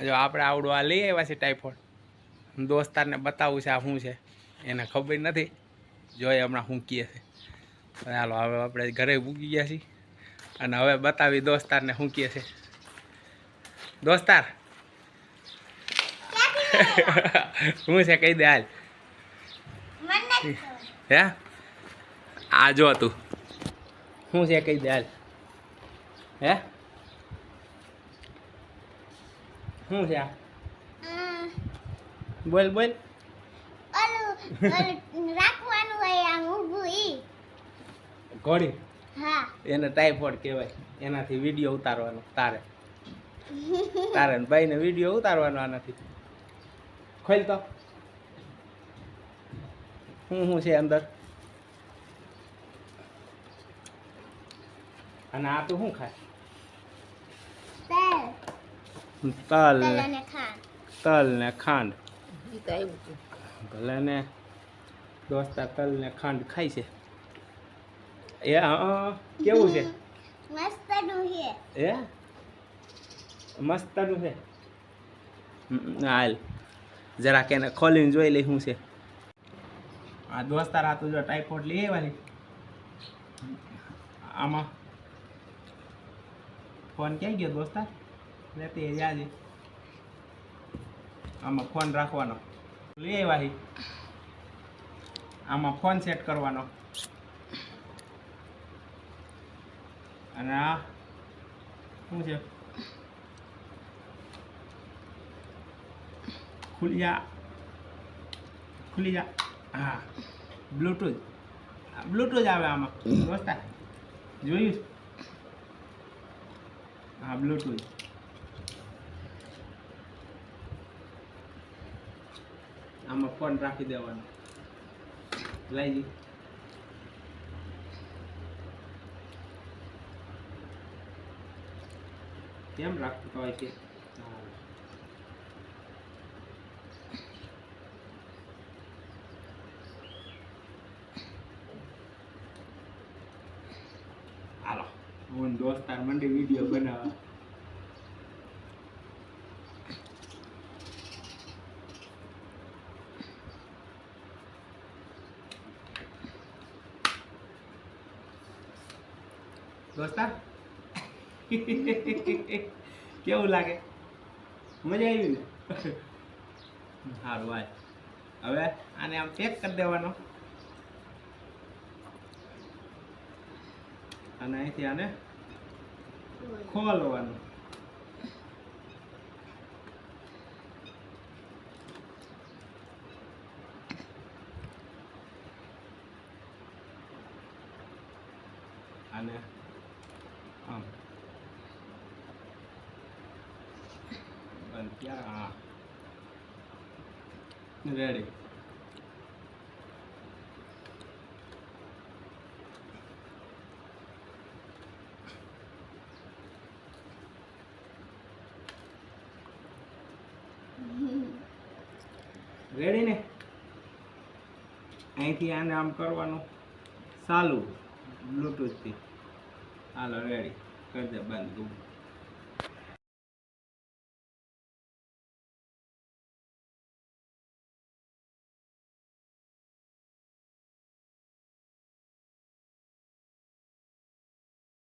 જો આપણે આવડું આ લઈ આવ્યા છે ટાઈફોઈડ દોસ્તારને બતાવવું છે આ શું છે. એને ખબર નથી. જોઈએ હમણાં શું કહે છે. ચાલો હવે આપણે ઘરે ભૂગી ગયા છીએ. અને હવે બતાવી દોસ્તારને શું કહે છે. દોસ્તાર. શું છે કહી દે હાલ. હે? આ જો તું. શું છે કહી દે હાલ. હે? શું છે આ? બોલ બોલ. રાખવાનું હોય આમ ઊભું ઈ. ઘોડી. હા. એને ટાઈફોઈડ કહેવાય. એનાથી વીડિયો ઉતારવાનો તારે. તારે ને ભાઈને વીડિયો ઉતારવાનો આનાથી. ખોલ તો. શું શું છે અંદર? અને આ તું શું ખાય? તેલ. તલ ને ખાંડ. તલ ને ખાંડ. ઈ તો આવ્યું હતું. ભલે ને દોસ્તા તલ ને ખાંડ ખાય છે. એ હા કેવું છે? મસ્તનું છે. એ? મસ્તનું છે. હમ, હાલ. જરાક એને ખોલીને જોઈ લઈ શું છે. આ દોસ્તાર આ તો જો ટાઈફોઈડ લઈ આવવાની આમાં ફોન ક્યાં ગયો દોસ્તાર લેતી યાદી આમાં ફોન રાખવાનો. લઈ આવ્યા આમાં ફોન સેટ કરવાનો. અને આ શું છે? ખુલી જા ખુલી જા હા બ્લૂટૂથ બ્લૂટૂથ આવે આમાં. દોસ્તા જોયું હા બ્લૂટૂથ આમાં ફોન રાખી દેવાનો. લઈ જી. કેમ રાખતા હોય છે. હાલો. હું દોસ્તાર મંડી વીડિયો બનાવવા. દોસ્તાર કેવું લાગે? મજા આવી ને? સારું ભાઈ હવે આને આમ પેક કરી દેવાનો. અને અહીંથી આને ખોલવાનું. અને આમ બંધ ક્યાં હા રેડી રેડી ને? અહીંથી આને આમ કરવાનું. ચાલુ. બ્લૂટૂથથી હાલો રેડી કરી દે બંધ.